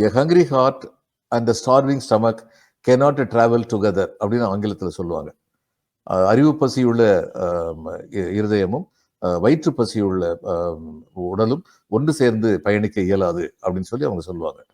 A hungry heart and starving stomach cannot travel together அப்படின்னு ஆங்கிலத்தில் சொல்லுவாங்க. அறிவு பசியுள்ள இ- இருதயமும் வயிற்று பசியுள்ள உடலும் ஒன்று சேர்ந்து பயணிக்க இயலாது அப்படின்னு சொல்லி அவங்க சொல்லுவாங்க.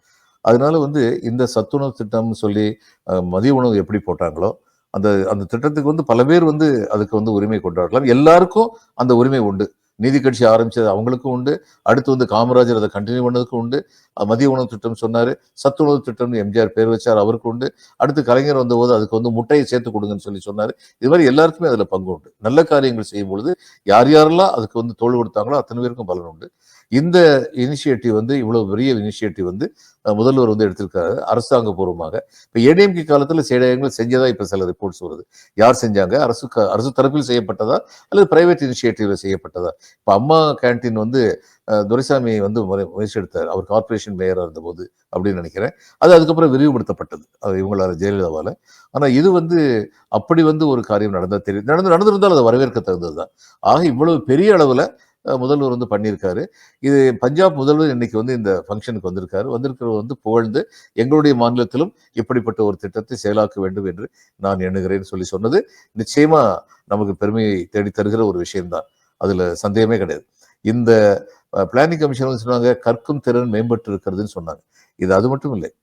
அதனால வந்து இந்த சத்துணவு திட்டம்னு சொல்லி மதிய உணவு எப்படி போட்டாங்களோ அந்த அந்த திட்டத்துக்கு வந்து பல பேர் வந்து அதுக்கு வந்து உரிமை கொண்டாடலாம். எல்லாருக்கும் அந்த உரிமை உண்டு. நீதி கட்சி ஆரம்பித்தது அவங்களுக்கும் உண்டு. அடுத்து வந்து காமராஜர் அதை கண்டினியூ பண்ணதுக்கும் உண்டு. மதிய உணவு திட்டம் சொன்னாரு. சத்துணவு திட்டம்னு எம்ஜிஆர் பேர் வச்சார் அவருக்கு உண்டு. அடுத்து கலைஞர் வந்தபோது அதுக்கு வந்து முட்டையை சேர்த்து கொடுங்கன்னு சொல்லி சொன்னார். இது மாதிரி எல்லாருக்குமே அதில் பங்கு உண்டு. நல்ல காரியங்கள் செய்யும் பொழுது யார் யாரெல்லாம் அதுக்கு வந்து தோல் கொடுத்தாங்களோ அத்தனை பேருக்கும் பலன் உண்டு. இந்த இனிஷியேட்டிவ் வந்து இவ்வளவு பெரிய இனிஷியேட்டிவ் வந்து முதல்வர் வந்து எடுத்திருக்காரு அரசாங்க பூர்வமாக இப்போ ஏடிஎம்கே காலத்தில் சில இடங்கள் செஞ்சதா இப்போ சில ரிப்போர்ட்ஸ் வருது. யார் செஞ்சாங்க? அரசு க- அரசு தரப்பில் செய்யப்பட்டதா? அல்லது பிரைவேட் இனிஷியேட்டிவ்ல செய்யப்பட்டதா? இப்போ அம்மா கேண்டீன் வந்து துரைசாமி வந்து முறை- முயற்சி எடுத்தார். அவர் கார்ப்பரேஷன் மேயராக இருந்தபோது அப்படின்னு நினைக்கிறேன். அது அதுக்கப்புறம் விரிவுபடுத்தப்பட்டது. அது இவங்களால ஜெயலலிதாவால். ஆனால் இது வந்து அப்படி வந்து ஒரு காரியம் நடந்தால் தெரியும் நடந்து நடந்திருந்தால் அது வரவேற்க தகுந்ததுதான் ஆக இவ்வளவு பெரிய அளவில் முதல்வர் வந்து பண்ணியிருக்காரு. இது பஞ்சாப் முதல்வர் இன்னைக்கு வந்து இந்த ஃபங்க்ஷனுக்கு வந்திருக்காரு. வந்திருக்கிறவர் வந்து புகழ்ந்து எங்களுடைய மாநிலத்திலும் இப்படிப்பட்ட ஒரு திட்டத்தை செயலாக்க வேண்டும் என்று நான் எண்ணுகிறேன்னு சொல்லி சொன்னது நிச்சயமா நமக்கு பெருமையை தேடி தருகிற ஒரு விஷயம்தான். அதுல சந்தேகமே கிடையாது. இந்த பிளானிங் கமிஷன் வந்து சொன்னாங்க கற்கும் திறன் மேம்பட்டு இருக்கிறதுன்னு சொன்னாங்க. இது அது மட்டும் இல்லை.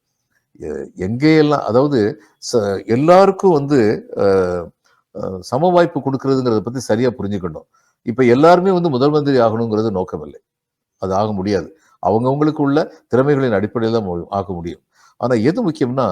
எங்கேயெல்லாம் அதாவது ச- எல்லாருக்கும் வந்து சம வாய்ப்பு கொடுக்கறதுங்கிறத பத்தி சரியா புரிஞ்சுக்கணும். இப்போ எல்லாருமே வந்து முதல் மந்திரி ஆகணுங்கிறது நோக்கம் இல்லை அது ஆக முடியாது. அவங்கவுங்களுக்கு உள்ள திறமைகளின் அடிப்படையில் தான் ஆக முடியும். ஆனால் எது முக்கியம்னா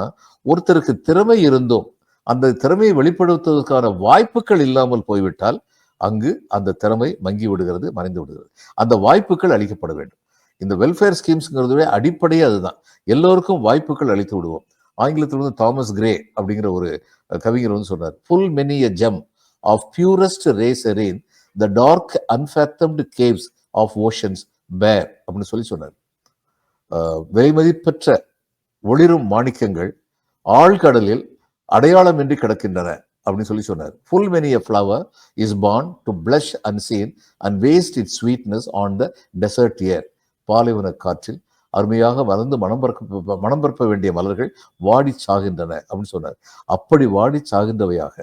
ஒருத்தருக்கு திறமை இருந்தும் அந்த திறமையை வெளிப்படுத்துவதற்கான வாய்ப்புகள் இல்லாமல் போய்விட்டால் அங்கு அந்த திறமை மங்கி விடுகிறது மறைந்து விடுகிறது. அந்த வாய்ப்புகள் அளிக்கப்பட வேண்டும். இந்த வெல்ஃபேர் ஸ்கீம்ஸ்ங்கிறதுவே அடிப்படையே அதுதான். எல்லோருக்கும் வாய்ப்புகள் அளித்து விடுவோம். ஆங்கிலத்தில் வந்து தாமஸ் கிரே அப்படிங்கிற ஒரு கவிஞர் வந்து சொன்னார் full many a gem of purest ray serene the dark unfathomed caves of oceans bear அப்படின்னு சொல்லி சொன்னார். விலைமதிப்பற்ற ஒளிரும் மாணிக்கங்கள் ஆழ்கடலில் அடையாளமின்றி கிடக்கின்றன அப்படின்னு சொல்லி சொன்னார். Full many a flower is born to blush unseen and waste its sweetness on the desert air பாலைவன காற்றில் அருமையாக வளர்ந்து மனம் பறக்க மனம் பரப்ப வேண்டிய மலர்கள் வாடி சாகின்றன அப்படின்னு சொன்னார். அப்படி வாடி சாகின்றவையாக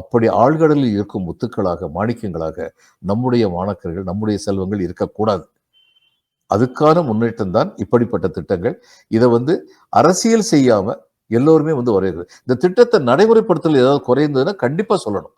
அப்படி ஆழ்கடலில் இருக்கும் முத்துக்களாக மாணிக்கங்களாக நம்முடைய மாணக்கர்கள் நம்முடைய செல்வங்கள் இருக்கக்கூடாது. அதுக்கான முன்னேற்றம் தான் இப்படிப்பட்ட திட்டங்கள். இதை வந்து அரசியல் செய்யாம எல்லோருமே வந்து வரைகிறது இந்த திட்டத்தை நடைமுறைப்படுத்தல் ஏதாவது குறைந்ததுன்னா கண்டிப்பா சொல்லணும்.